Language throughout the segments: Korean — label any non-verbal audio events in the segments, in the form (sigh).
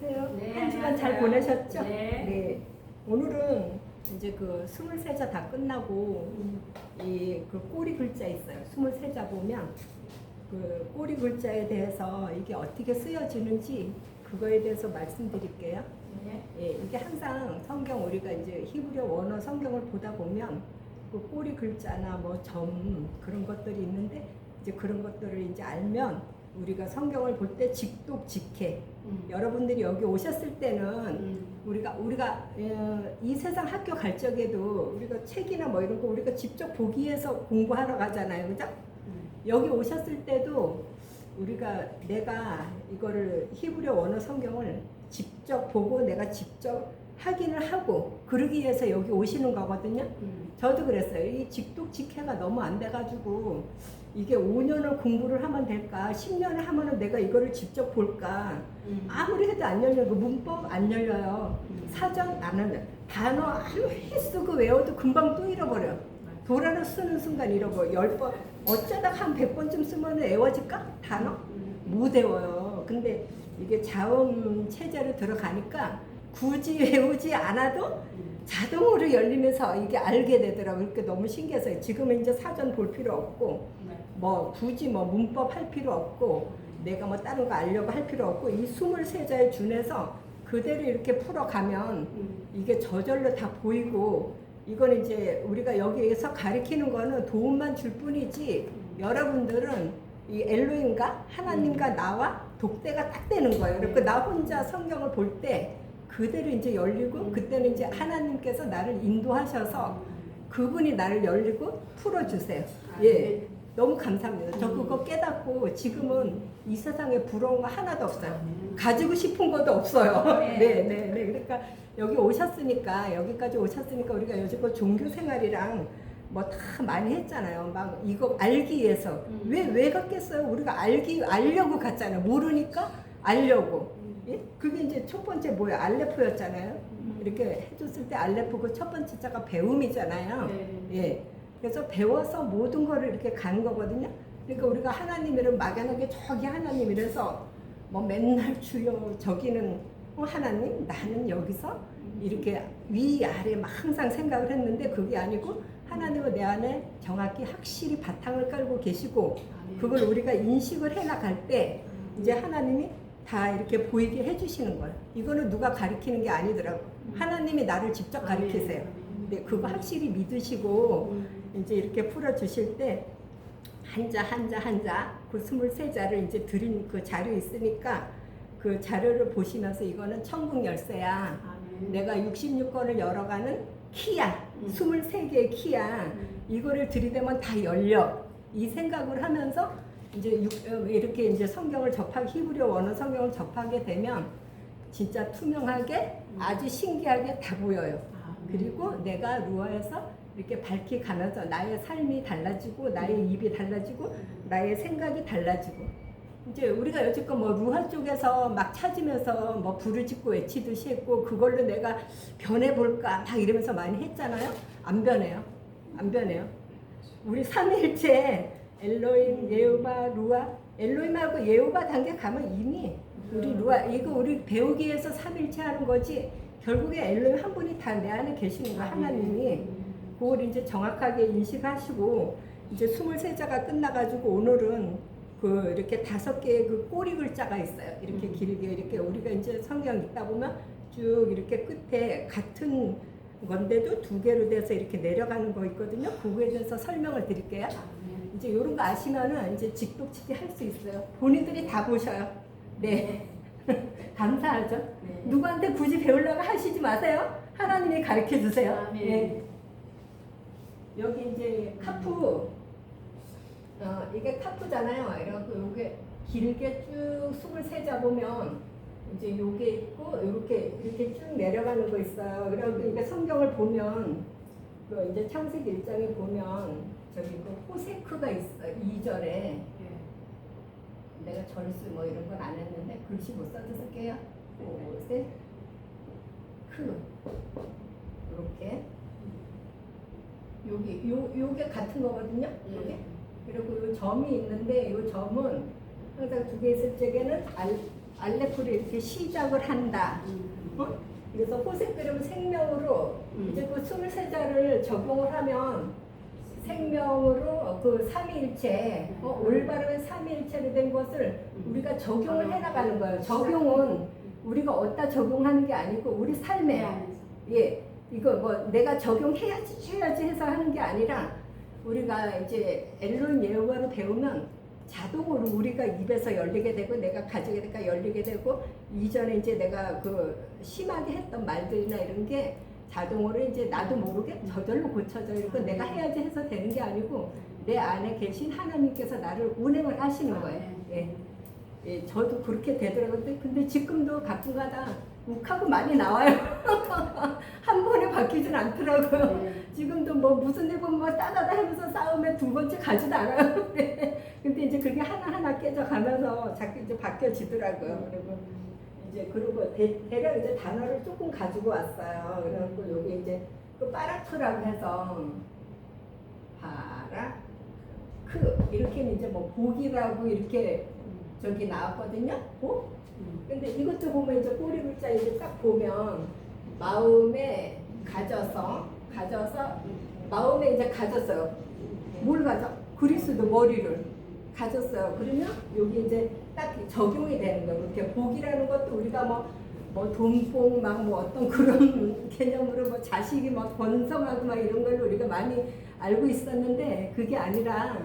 안녕하세요. 네, 한 주간 잘 안녕하세요. 보내셨죠? 네. 오늘은 이제 그 23자 다 끝나고 이 그 꼬리 글자 있어요. 23자 보면 그 꼬리 글자에 대해서 이게 어떻게 쓰여지는지 그거에 대해서 말씀드릴게요. 네. 예, 이게 항상 성경 우리가 이제 히브리어 원어 성경을 보다 보면 그 꼬리 글자나 뭐 점 그런 것들이 있는데 이제 그런 것들을 이제 알면 우리가 성경을 볼 때 직독 직해 음. 여러분들이 여기 오셨을 때는 음. 우리가 우리가 어, 이 세상 학교 갈 적에도 우리가 책이나 뭐 이런 거 우리가 직접 보기 위해서 공부하러 가잖아요, 그죠? 음. 여기 오셨을 때도 우리가 내가 이거를 히브리어 원어 성경을 직접 보고 내가 직접 확인을 하고 그러기 위해서 여기 오시는 거거든요. 음. 저도 그랬어요. 이 직독 직해가 너무 안 돼가지고 이게 5년을 공부를 하면 될까? 10년을 하면은 내가 이거를 직접 볼까? 음. 아무리 해도 안 열려요. 그 문법 안 열려요. 음. 사전 안 하는 단어 아무리 쓰고 외워도 금방 또 잃어버려. 도라를 쓰는 순간 잃어버려. 열 번 어쩌다 한 100번쯤 쓰면 외워질까? 단어? 음. 못 외워요. 근데 이게 자음 체제로 들어가니까 굳이 (laughs) 외우지 않아도 음. 자동으로 열리면서 이게 알게 되더라고요. 그렇게 너무 신기해서 지금은 이제 사전 볼 필요 없고 네. 뭐 굳이 뭐 문법 할 필요 없고 내가 뭐 다른 거 알려고 할 필요 없고 이 23자에 준해서 그대로 이렇게 풀어가면 음. 이게 저절로 다 보이고 이건 이제 우리가 여기에서 가리키는 거는 도움만 줄 뿐이지 여러분들은 이 엘로힘과 하나님과 나와 독대가 딱 되는 거예요. 그리고 나 혼자 성경을 볼 때 그대로 이제 열리고 그때는 이제 하나님께서 나를 인도하셔서 그분이 나를 열리고 풀어주세요. 아, 예. 네. 너무 감사합니다. 저 그거 깨닫고 지금은 이 세상에 부러운 거 하나도 없어요. 가지고 싶은 것도 없어요. 네. 네, 네, 네. 그러니까 여기 오셨으니까 여기까지 오셨으니까 우리가 요즘 종교 생활이랑 뭐 다 많이 했잖아요. 막 이거 알기 위해서 음. 왜왜 갔겠어요? 우리가 알기 알려고 갔잖아요. 모르니까 알려고. 예? 그게 이제 첫 번째 뭐예요? 알레포였잖아요. 음. 이렇게 해줬을 때 알레포 그 첫 번째 자가 배움이잖아요. 네. 예. 그래서 배워서 모든 거를 이렇게 간 거거든요. 그러니까 우리가 하나님이를 막연하게 저기 하나님이라서 뭐 맨날 주여 저기는 어, 하나님 나는 여기서 이렇게 위 아래 막 항상 생각을 했는데 그게 아니고 하나님은 내 안에 정확히 확실히 바탕을 깔고 계시고. 그걸 우리가 인식을 해 나갈 때 이제 하나님이 다 이렇게 보이게 해주시는 거예요. 이거는 누가 가리키는 게 아니더라고. 하나님이 나를 직접 가리키세요. 근데 그거 확실히 믿으시고 음. 이제 이렇게 풀어 주실 때 한자 한자 한자 그 23자를 이제 드린 그 자료 있으니까 그 자료를 보시면서 이거는 천국 열쇠야. 아, 네. 내가 66권을 열어가는 키야. 음. 23개의 키야. 음. 이거를 들이대면 다 열려. 이 생각을 하면서 이제 육- 어, 이렇게 이제 성경을 접하 히브리어 원어 성경을 접하게 되면 진짜 투명하게 음. 아주 신기하게 다 보여요. 아, 네. 그리고 내가 루아에서 이렇게 밝히 가면서 나의 삶이 달라지고 나의 입이 달라지고 나의 생각이 달라지고. 이제 우리가 여지껏 뭐 루하 쪽에서 막 찾으면서 뭐 불을 짓고 외치듯이 했고 그걸로 내가 변해볼까 막 이러면서 많이 했잖아요. 안 변해요. 안 변해요. 우리 삼위일체 엘로임, 예우바, 루아. 엘로임하고 예우바 단계 가면 이미 우리 루아 이거 우리 배우기 위해서 삼일체 하는 거지 결국에 엘로임 한 분이 다 내 안에 계시는 거야 하나님이 그걸 이제 정확하게 인식하시고 이제 23자가 끝나가지고 오늘은 그 이렇게 다섯 개의 그 꼬리 글자가 있어요. 이렇게 음. 길게 이렇게 우리가 이제 성경 읽다 보면 쭉 이렇게 끝에 같은 건데도 두 개로 돼서 이렇게 내려가는 거 있거든요. 그거에 대해서 설명을 드릴게요. 아, 네. 이제 이런 거 아시면은 이제 직독치기 할 수 있어요. 본인들이 다 보셔요. 네. (laughs) 감사하죠. 네. 누구한테 굳이 배우려고 하시지 마세요. 하나님이 가르쳐 주세요. 아멘. 네. 여기 이제 카프 어, 이게 카프잖아요. 이렇게 요게 길게 쭉 23자 보면 이제 요게 있고 이렇게 이렇게 쭉 내려가는 거 있어요. 그리고 이게 성경을 보면 그 이제 창세기 1장에 보면 저기 그 호세크가 있어요. 2절에 네. 내가 절수 뭐 이런 건 안 했는데 글씨 못 써서 쓸게요. 호세 크 이렇게 여기 요 요게 같은 거거든요. 요게 네. 그리고 요 점이 있는데 요 점은 항상 두 개 있을 적에는 알 알레코를 이렇게 시작을 한다. 어? 그래서 호생그름 생명으로 음. 이제 그 23자를 적용을 하면 생명으로 그 삼위일체 어, 올바른 삼위일체로 된 것을 우리가 적용을 해 나가는 거예요. 적용은 우리가 어디다 적용하는 게 아니고 우리 삶에 예 이거 뭐 내가 적용해야지 해야지 해서 하는 게 아니라 우리가 이제 엘론 예언과를 배우면 자동으로 우리가 입에서 열리게 되고 내가 가지게 되니까 열리게 되고 이전에 이제 내가 그 심하게 했던 말들이나 이런 게 자동으로 이제 나도 모르게 저절로 고쳐져 있고 내가 해야지 해서 되는 게 아니고 내 안에 계신 하나님께서 나를 운행을 하시는 거예요. 예. 예, 저도 그렇게 되더라고요. 근데 지금도 가끔가다 욱하고 많이 나와요. (laughs) 한 번에 바뀌진 않더라고요. 지금도 뭐 무슨 일 보면 뭐 따다다 하면서 싸움에 두 번째 가지도 않아요. (laughs) 근데 이제 그게 하나하나 깨져가면서 자꾸 이제 바뀌어지더라고요. 그리고 이제 그리고 대, 대략 이제 단어를 조금 가지고 왔어요. 그래갖고 여기 이제 그 빠라크라고 해서 바라 크 이렇게 이제 뭐 복이라고 이렇게 저기 나왔거든요. 복? 근데 이것도 보면 이제 꼬리 글자 이제 딱 보면 마음에 가져서 가져서 마음에 이제 가졌어요. 뭘 가져? 그리스도 머리를 가졌어요. 그러면 여기 이제 딱 적용이 되는 거예요. 이렇게 복이라는 것도 우리가 뭐, 뭐 돈복 막 뭐 어떤 (laughs) 그런 개념으로 뭐 자식이 뭐 번성하고 막 이런 걸로 우리가 많이 알고 있었는데 그게 아니라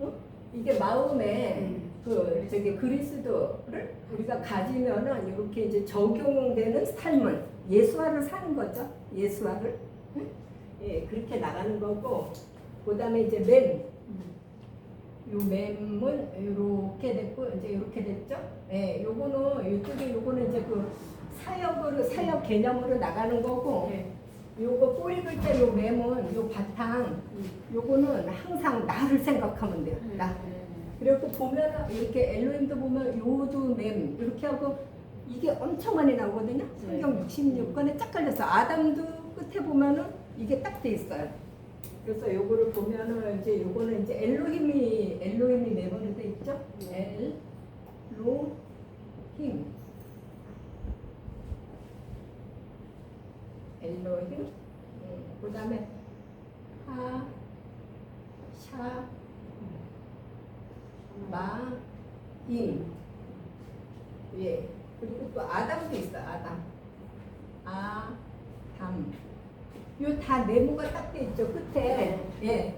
어? 이게 마음에 그 저기 그리스도를 우리가 가지면은 이렇게 이제 적용되는 삶을 예수화를 사는 거죠. 예수화를 응? 예 그렇게 나가는 거고 그다음에 이제 맨요 맴은 이렇게 됐고 이제 이렇게 됐죠. 예, 요거는 이쪽에 요거는 이제 그 사역으로 사역 개념으로 나가는 거고 요거 꼬리 글자 요 맴은 요 바탕 요거는 항상 나를 생각하면 돼요. 나. 그리고 보면 이렇게 엘로힘도 보면 요도 맴 이렇게 하고 이게 엄청 많이 나오거든요. 성경 66권에 쫙 깔렸어. 아담도 끝에 보면은 이게 딱 돼 있어요. 그래서 요거를 보면은 이제 요거는 이제 엘로힘이 엘로힘이 네번에 돼 있죠. 엘로힘 엘로힘 음, 그다음에 하 샤, 마, 임. 예. 그리고 또 아담도 있어, 아담. 아, 담. 요 다 네모가 딱 돼 있죠, 끝에. 예.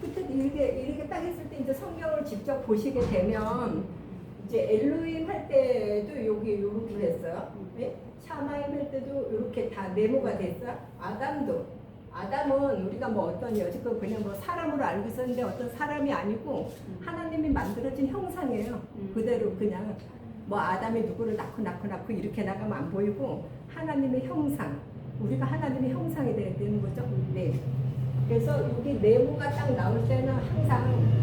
끝에 이렇게, 이렇게 딱 했을 때 이제 성경을 직접 보시게 되면 이제 엘로임 할 때도 여기 요렇게 됐어요. 예? 샤마임 할 때도 이렇게 다 네모가 됐어요. 아담도. 아담은 우리가 뭐 어떤 여지껏 그냥 뭐 사람으로 알고 있었는데 어떤 사람이 아니고 하나님이 만들어진 형상이에요. 그대로 그냥 뭐 아담이 누구를 낳고 낳고 낳고 이렇게 나가면 안 보이고 하나님의 형상. 우리가 하나님의 형상이 되는 거죠. 네. 그래서 여기 네모가 딱 나올 때는 항상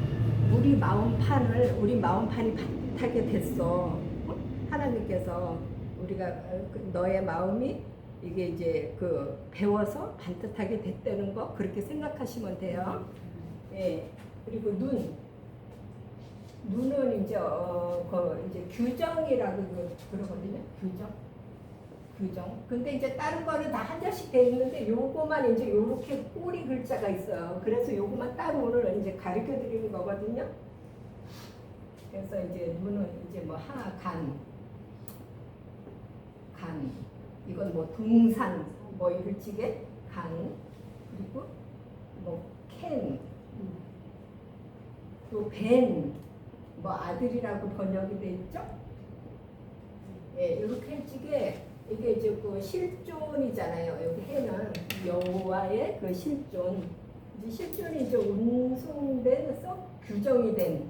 우리 마음판을 우리 마음판이 반듯하게 됐어. 어? 하나님께서 우리가 어, 그 너의 마음이 이게 이제 그 배워서 반듯하게 됐다는 거 그렇게 생각하시면 돼요. 예. 그리고 눈. 눈은 이제 어, 그 이제 규정이라고 그- 그러거든요. 규정. 규정. 근데 이제 다른 거는 다 한 자씩 돼 있는데 요거만 이제 요렇게 꼬리 글자가 있어요. 그래서 요거만 따로 오늘 이제 가르쳐 드리는 거거든요. 그래서 이제 눈은 이제 뭐 하, 간, 간. 이건 뭐 동산, 뭐 이럴지게 간. 그리고 뭐 캔, 또 벤, 뭐 아들이라고 번역이 돼 있죠. 예, 이렇게 일찍에 이게 이제 그 실존이잖아요. 여기 해는 여호와의 그 실존. 이제 실존이 이제 운송된 썩 규정이 된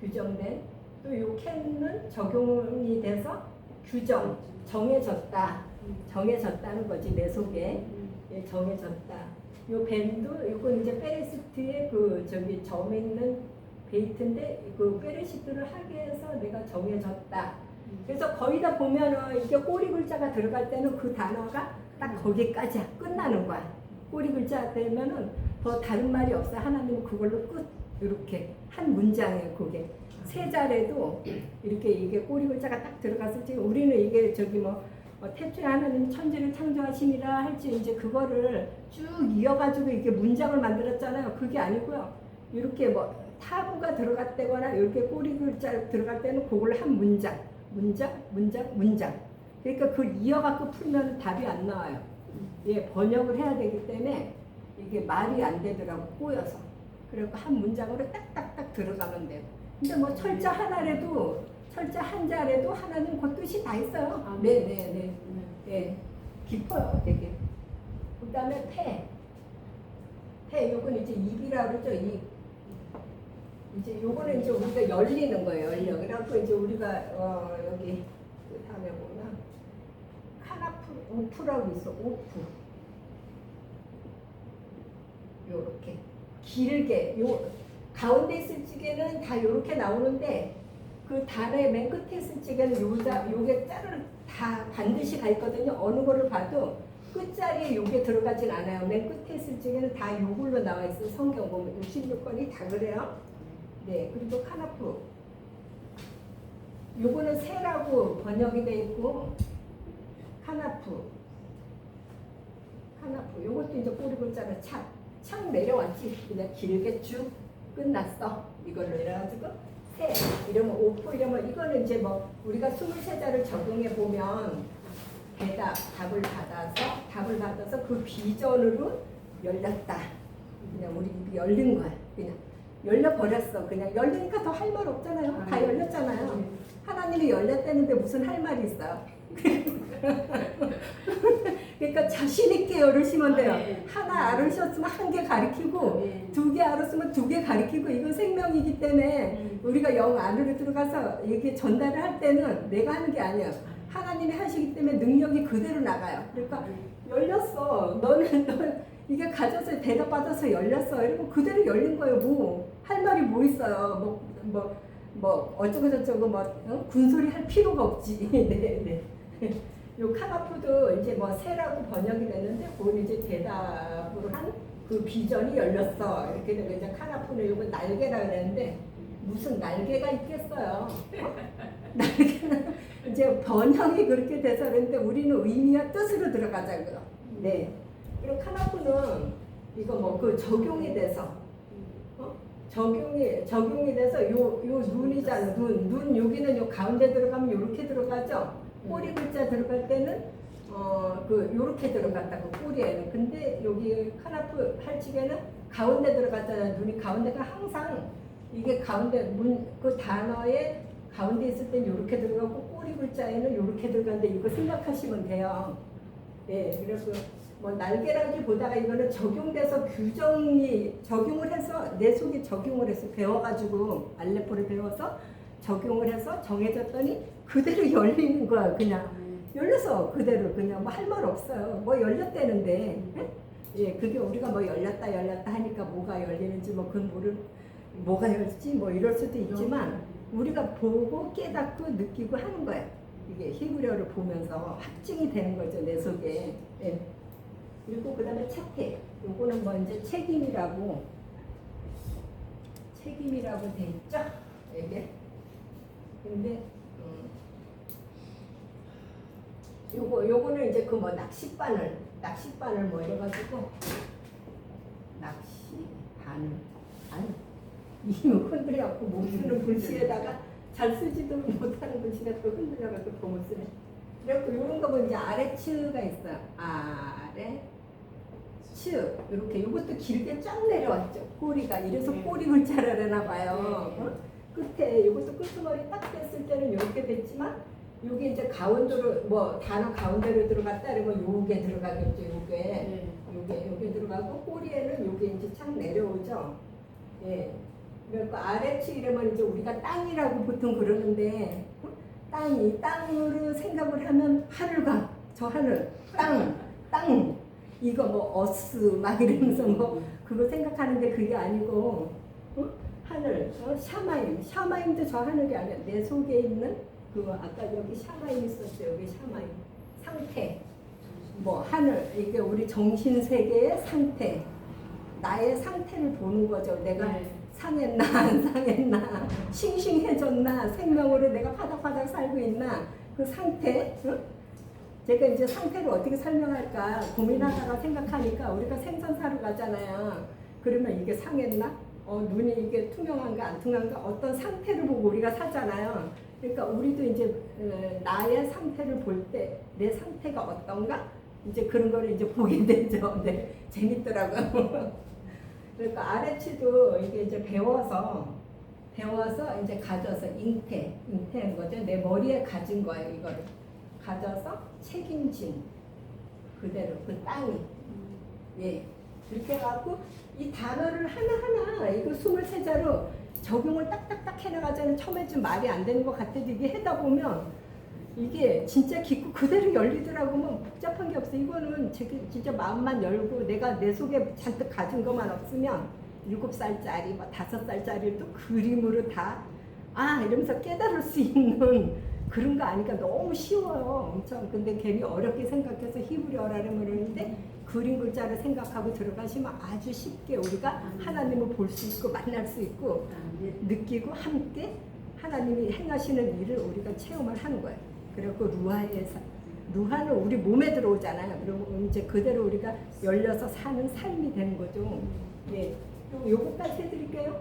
규정된 또 요 캔은 적용이 돼서 규정 정해졌다. 정해졌다는 거지 내 속에 예, 정해졌다. 요 밴도 요건 이제 페레시트의 그 저기 점 있는 베이트인데 그 페레시트를 하게 해서 내가 정해졌다. 그래서 거의 다 보면은 이게 꼬리 글자가 들어갈 때는 그 단어가 딱 거기까지 끝나는 거야. 꼬리 글자 되면은 더 다른 말이 없어. 하나님은 그걸로 끝 이렇게 한 문장이에요. 그게. 세 자리도 이렇게 이게 꼬리 글자가 딱 들어갔을 때 우리는 이게 저기 뭐 어, 태초에 하나님 천지를 창조하심이라 할지 이제 그거를 쭉 이어가지고 이게 문장을 만들었잖아요. 그게 아니고요. 이렇게 뭐 타부가 들어갔다거나 이렇게 꼬리 글자 들어갈 때는 그걸 한 문장, 문장, 문장, 문장. 그러니까 그걸 이어갖고 풀면 답이 안 나와요. 예, 번역을 해야 되기 때문에 이게 말이 안 되더라고 꼬여서. 그리고 한 문장으로 딱딱딱 들어가면 돼요. 근데 뭐 철자 하나라도 철자 한 자라도 하나는 그 뜻이 다 있어요. 아, 네, 네, 네. 예, 깊어요, 되게. 그 다음에 폐. 폐, 요건 이제 입이라 그러죠, 입. 이제 요거는 이제 우리가 열리는 거예요, 열려. 그래갖고 이제 우리가 어 여기 그 다음에 뭐나 카나프 오프라고 있어, 오프. 요렇게 길게 요 가운데 있을 찌개는 다 요렇게 나오는데 그 단의 맨 끝에 있을 찌개는 요자 요게 자를 다 반드시 가 있거든요. 어느 거를 봐도 끝자리에 요게 들어가진 않아요. 맨 끝에 있을 찌개는 다 요걸로 나와 있어요. 성경 보면 66권이 다 그래요. 네, 그리고 카나프 요거는 새라고 번역이 돼 있고 카나프 카나프 요것도 이제 꼬리 글자가 착, 착 내려왔지 그냥 길게 쭉 끝났어 이걸로 이래가지고 새 이러면 오프 이러면 이거는 이제 뭐 우리가 23자를 적용해 보면 대답 답을 받아서 답을 받아서 그 비전으로 열렸다. 그냥 우리 열린 거야 그냥. 열려 버렸어. 그냥 열리니까 더 할 말 없잖아요. 다 열렸잖아요. 하나님이 열렸다는데 무슨 할 말이 있어요 그러니까 자신 있게 열으시면 돼요. 아, 네. 하나 알으셨으면 한 개 가리키고 네. 두개 알았으면 두 개 가리키고 이건 생명이기 때문에 음. 우리가 영 안으로 들어가서 이게 전달을 할 때는 내가 하는 게 아니야. 하나님이 하시기 때문에 능력이 그대로 나가요. 그러니까 열렸어. 너는 너 이게 가져서 대답 받아서 열렸어. 이러고 그대로 열린 거예요. 뭐 할 말이 뭐 있어요. 뭐뭐뭐 어쩌고 저쩌고 뭐 어? 군소리 할 필요가 없지. (laughs) 네, 네. 요 카나프도 이제 뭐 새라고 번역이 됐는데 그건 이제 대답으로 한 그 비전이 열렸어. 이렇게 되고 이제 카나프는 요거 날개라 그랬는데 무슨 날개가 있겠어요? (laughs) 날개는 이제 번역이 그렇게 돼서 그런데 우리는 의미와 뜻으로 들어가자고요 네. 그리고 카나프는 이거 뭐 그 적용이 돼서 어? 적용이 적용이 돼서 요 요 눈이잖아 눈. 눈 여기는 요 가운데 들어가면 요렇게 들어가죠 꼬리 글자 들어갈 때는 어그 요렇게 들어갔다고 꼬리에는 근데 여기 카나프 할지게는 가운데 들어갔잖아요. 눈이 가운데가 항상 이게 가운데 문 그 단어에 가운데 있을 땐 요렇게 들어가고 꼬리 글자에는 요렇게 들어가는데 이거 생각하시면 돼요. 예 그래서 뭐 날개라기보다가 이거는 적용돼서 규정이 적용을 해서 내 속에 적용을 해서 배워가지고 알레포를 배워서 적용을 해서 정해졌더니 그대로 (laughs) 열리는 거야 그냥. 열려서 그대로 그냥 뭐 할 말 없어요. 뭐 열렸다는데 예? 예 그게 우리가 뭐 열렸다 열렸다 하니까 뭐가 열리는지 뭐 그건 모르 뭐가 열지 뭐 이럴 수도 있지만 우리가 보고 깨닫고 느끼고 하는 거야. 이게 히브리어를 보면서 합증이 되는 거죠 내 속에. 예. 그리고 그 다음에 차태. 요거는 뭐 이제 책임이라고 책임이라고 돼 있죠? 이게. 근데 음, 요거 요거는 이제 그 뭐 낚싯바늘 낚싯바늘 뭐 이래가지고 낚시 바늘 아니 이 흔들려갖고 못 쓰는 글씨에다가 잘 쓰지도 못하는 글씨가 또 흔들려갖고 못 쓰네. 그래갖고 요런 거 보면 이제 아래츠가 있어요. 아래 츠 이렇게 요것도 길게 쫙 내려왔죠. 꼬리가 이래서 네. 꼬리 글자를 해나 봐요. 네. 어? 끝에 요것도 끝머리 딱 됐을 때는 이렇게 됐지만 요게 이제 가운데로 뭐 단어 가운데로 들어갔다 이러면 요게 들어가겠죠. 요게 요게 요게 들어가고 꼬리에는 요게 이제 착 내려오죠. 예. 그러니까 아래치 이러면 이제 우리가 땅이라고 보통 그러는데 어? 땅이 땅으로 생각을 하면 하늘과 저 하늘 땅땅 이거 뭐 어스 막 이러면서 뭐 그거 생각하는데 그게 아니고 어? 하늘 어? 샤마임 샤마임도 저 하늘이 아니야 내 속에 있는 그 아까 여기 샤마임 있었어요. 여기 샤마임 상태. 뭐 하늘. 이게 우리 정신 세계의 상태. 나의 상태를 보는 거죠. 내가 네. 상했나 (laughs) 안 상했나 싱싱해졌나 생명으로 내가 바닥바닥 살고 있나 그 상태 응? 제가 이제 상태를 어떻게 설명할까 고민하다가 생각하니까 우리가 생선 사러 가잖아요. 그러면 이게 상했나 어, 눈이 이게 투명한가 안 투명한가 어떤 상태를 보고 우리가 사잖아요. 그러니까 우리도 이제 어, 나의 상태를 볼 때 내 상태가 어떤가? 이제 그런 거를 이제 보게 (laughs) 되죠. 네 재밌더라고요. 그러니까 아래치도 이게 이제 배워서 배워서 이제 가져서 잉태 잉태한 거죠. 내 머리에 가진 거예요 이거를. 가져서 책임진 그대로 그 땅이. 예. 그렇게 해갖고 이 단어를 하나하나 이거 23자로 적용을 딱딱딱 해나가자는 처음에 좀 말이 안 되는 것 같아도 이게 하다 보면 이게 진짜 깊고 그대로 열리더라고. 뭐 복잡한 게 없어 이거는 제- 진짜 마음만 열고 내가 내 속에 잔뜩 가진 것만 없으면 일곱 살짜리 뭐 다섯 살짜리를 또 그림으로 다 아 이러면서 깨달을 수 있는 그런 거 아니까 너무 쉬워요. 엄청. 근데 괜히 어렵게 생각해서 히브리어라는 그러는데 그림 글자를 생각하고 들어가시면 아주 쉽게 우리가 하나님을 볼 수 있고 만날 수 있고 느끼고 함께 하나님이 행하시는 일을 우리가 체험을 하는 거예요. 그리고 루하에서 루하는 우리 몸에 들어오잖아요. 그리고 이제 그대로 우리가 열려서 사는 삶이 되는 거죠. 예. 그리고 요거까지 해드릴게요.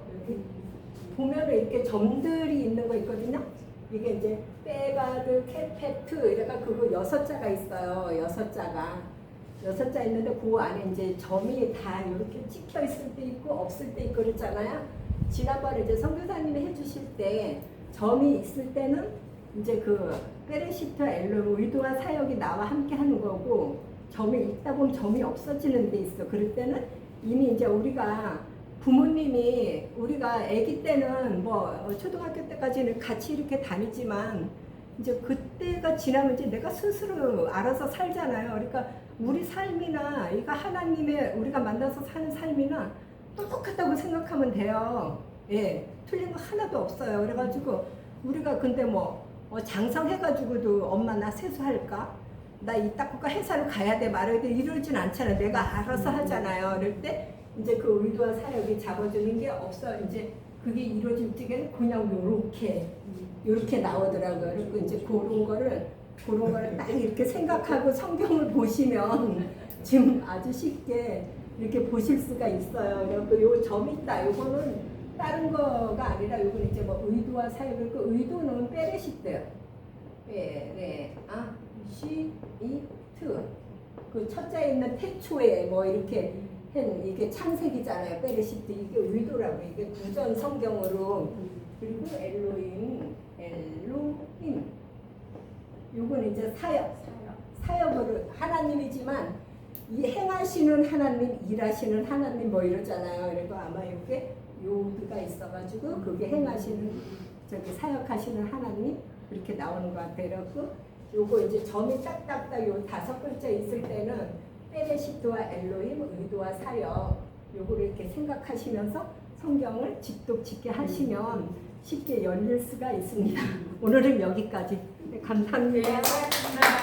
보면은 이렇게 점들이 있는 거 있거든요. 이게 이제 빼바드, 캐페트 이래가 그거 여섯 자가 있어요. 여섯 자가 여섯 자 있는데 그 안에 이제 점이 다 이렇게 찍혀 있을 때 있고 없을 때 있고 그랬잖아요. 지난번에 이제 선교사님이 해주실 때 점이 있을 때는 이제 그 페레시트 엘로 의도와 사역이 나와 함께 하는 거고 점이 있다 보면 점이 없어지는 데 있어. 그럴 때는 이미 이제 우리가 부모님이 우리가 아기 때는 뭐 초등학교 때까지는 같이 이렇게 다니지만 이제 그때가 지나면 이제 내가 스스로 알아서 살잖아요. 그러니까 우리 삶이나 이거 하나님의 우리가 만나서 사는 삶이나 똑같다고 생각하면 돼요. 예, 틀린 거 하나도 없어요. 그래가지고 우리가 근데 뭐 어, 장성해가지고도 엄마 나 세수할까? 나 이따 국가 회사를 가야 돼 말아야 돼 이러진 않잖아. 내가 알아서 하잖아요. 그럴 때 이제 그 의도와 사역이 잡아주는 게 없어. 이제 그게 이루어질 적에는 그냥 요렇게 요렇게 나오더라고요. 그리고 이제 그런 거를 그런 거를 딱 이렇게 생각하고 성경을 보시면 지금 아주 쉽게 이렇게 보실 수가 있어요. 그리고 요점 있다. 요거는 다른 거가 아니라 요거는 이제 뭐 의도와 사역을 그 의도는 빼레시대요. 빼레 아 시, 이, 트. 그 첫자에 있는 태초에 뭐 이렇게 한 이게 창세기잖아요. 베레시트 이게 의도라고 이게 구전 성경으로 그리고 엘로임 요건 이제 사역 사역으로 하나님이지만 이 행하시는 하나님 일하시는 하나님 뭐 이러잖아요. 그리고 아마 이게 요드가 있어가지고 그게 행하시는 저기 사역하시는 하나님 이렇게 나오는 것 같아요. 그래고 요거 이제 점이 딱딱딱 요 다섯 글자 있을 때는 페레시트와 엘로임 의도와 사역 요거를 이렇게 생각하시면서 성경을 직독직게 하시면 쉽게 열릴 수가 있습니다. (laughs) 오늘은 여기까지 네, 감사합니다.